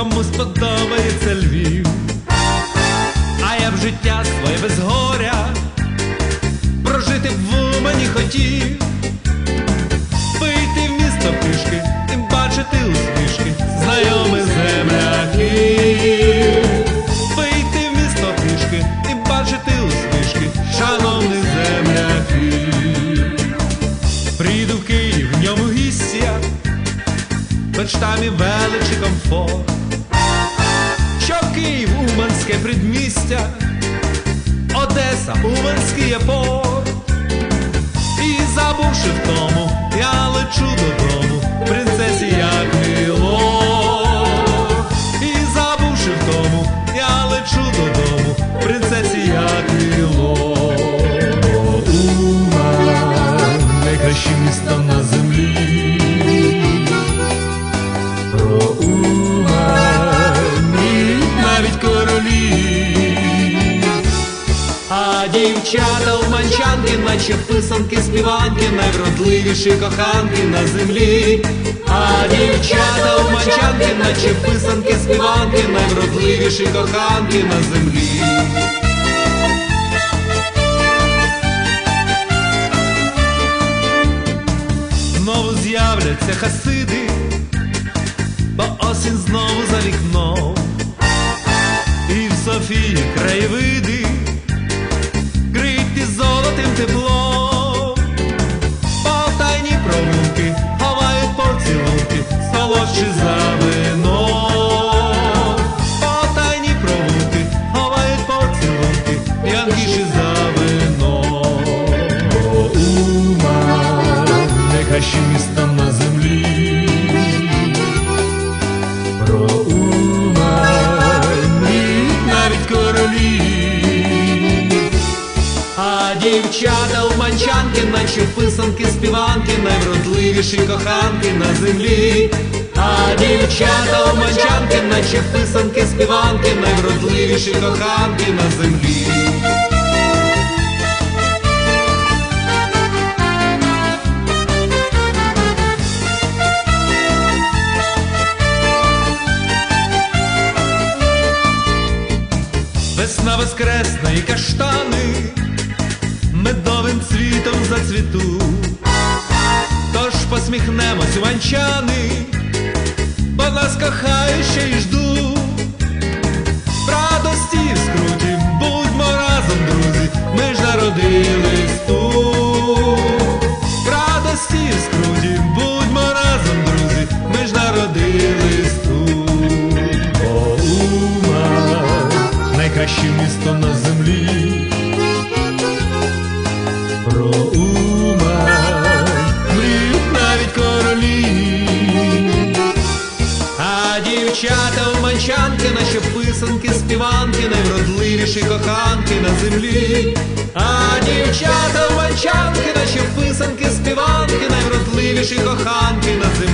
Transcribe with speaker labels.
Speaker 1: комусь сподобається Львів, а я б життя своє без горя прожити в Умані хотів, Уманське предмістя, Одеса, Уманський порт. І забувши в тому, я лечу додому, принцесі як мило. І забувши в тому, я лечу додому, принцесі як мило. Уман, найкраще місто Дівчата уманчанки, наче писанки, співанки, найвродливіші коханки на землі. А дівчата уманчанки, наче писанки, співанки, найвродливіші коханки на землі. Знову з'являться хасиди, бо осінь знову за вікном. І в Софії краєвиди теплом, Полтайні провулки ховають поцілунки, солодші за вино. Полтайні провулки ховають поцілунки, п'янкіші за вино. О, Уман, найкраще місто на землі. Уманчанки, писанки, співанки, найвродливіші коханки на землі. А дівчата уманчанки, наче писанки, співанки, найвродливіші коханки на землі. Весна воскресна і каштани медовим цвітом зацвіту. Тож посміхнемось уманчани, бо нас кохають ще й жду. Радості і в скруті будьмо разом, друзі, ми ж народились тут. Радості і в скруті будьмо разом, друзі, ми ж народились тут. О, Умань, найкраще місто на співанки, найвродливіші коханки на землі. А дівчата уманчанки, наче писанки, співанки, найвродливіші коханки на землі.